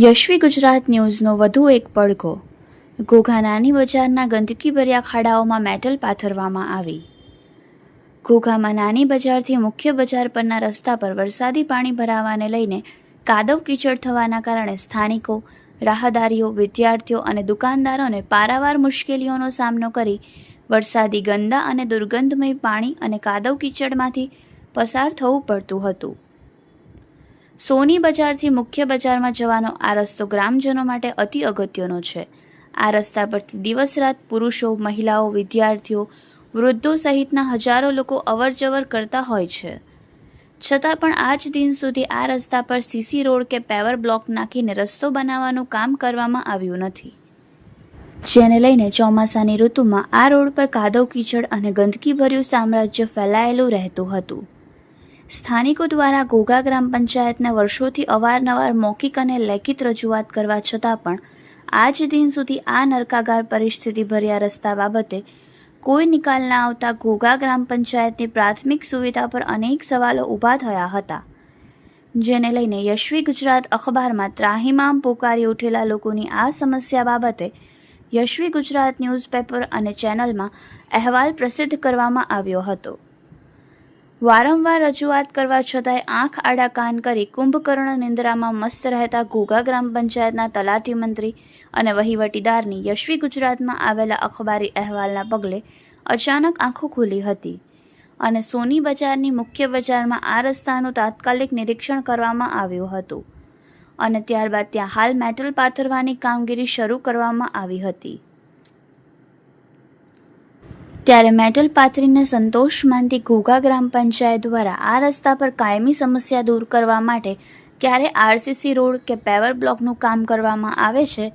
યશવી ગુજરાત ન્યૂઝનો વધુ એક પડઘો. ઘોઘા નાની બજારના ગંદકીભર્યા ખાડાઓમાં મેટલ પાથરવામાં આવી. ઘોઘામાં નાની બજારથી મુખ્ય બજાર પરના રસ્તા પર વરસાદી પાણી ભરાવાને લઈને કાદવ કીચડ થવાના કારણે સ્થાનિકો, રાહદારીઓ, વિદ્યાર્થીઓ અને દુકાનદારોને પારાવાર મુશ્કેલીઓનો સામનો કરી વરસાદી ગંદા અને દુર્ગંધમય પાણી અને કાદવ કીચડમાંથી પસાર થવું પડતું હતું. સોની બજારથી મુખ્ય બજારમાં જવાનો આ રસ્તો ગ્રામજનો માટે અતિ અગત્યનો છે. આ રસ્તા પરથી દિવસ રાત પુરુષો, મહિલાઓ, વિદ્યાર્થીઓ, વૃદ્ધો સહિતના હજારો લોકો અવરજવર કરતા હોય છે. છતાં પણ આજ દિન સુધી આ રસ્તા પર સીસી રોડ કે પેવર બ્લોક નાખીને રસ્તો બનાવવાનું કામ કરવામાં આવ્યું નથી. જેને લઈને ચોમાસાની ઋતુમાં આ રોડ પર કાદવ કીચડ અને ગંદકીભર્યું સામ્રાજ્ય ફેલાયેલું રહેતું હતું. સ્થાનિકો દ્વારા ઘોઘા ગ્રામ પંચાયતને વર્ષોથી અવારનવાર મૌખિક અને લેખિત રજૂઆત કરવા છતાં પણ આજ દિન સુધી આ નરકાગાર પરિસ્થિતિ ભર્યા રસ્તા બાબતે કોઈ નિકાલ ના આવતા ઘોઘા ગ્રામ પંચાયતની પ્રાથમિક સુવિધા પર અનેક સવાલો ઊભા થયા હતા, જેને લઈને યશવી ગુજરાત અખબારમાં ત્રાહિમામ પોકારી ઉઠેલા લોકોની આ સમસ્યા બાબતે યશવી ગુજરાત ન્યૂઝપેપર અને ચેનલમાં અહેવાલ પ્રસિદ્ધ કરવામાં આવ્યો હતો. વારંવાર રજૂઆત કરવા છતાંય આંખ આડા કાન કરી કુંભકર્ણ નિંદ્રામાં મસ્ત રહેતા ઘોઘા ગ્રામ પંચાયતના તલાટી મંત્રી અને વહીવટીદારની યશવી ગુજરાતમાં આવેલા અખબારી અહેવાલના પગલે અચાનક આંખો ખુલી હતી અને સોની બજારની મુખ્ય બજારમાં આ રસ્તાનું તાત્કાલિક નિરીક્ષણ કરવામાં આવ્યું હતું અને ત્યારબાદ ત્યાં હાલ મેટલ પાથરવાની કામગીરી શરૂ કરવામાં આવી હતી. ત્યારે મેટલ પાથરીને સંતોષ માનતી ઘોઘા ગ્રામ પંચાયત દ્વારા આ રસ્તા પર કાયમી સમસ્યા દૂર કરવા માટે ક્યારે આરસીસી રોડ કે પેવર બ્લોકનું કામ કરવામાં આવે છે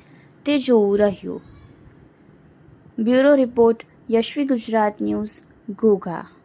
તે જોવું રહ્યું. Bureau report Yashvi Gujarat news, Ghogha.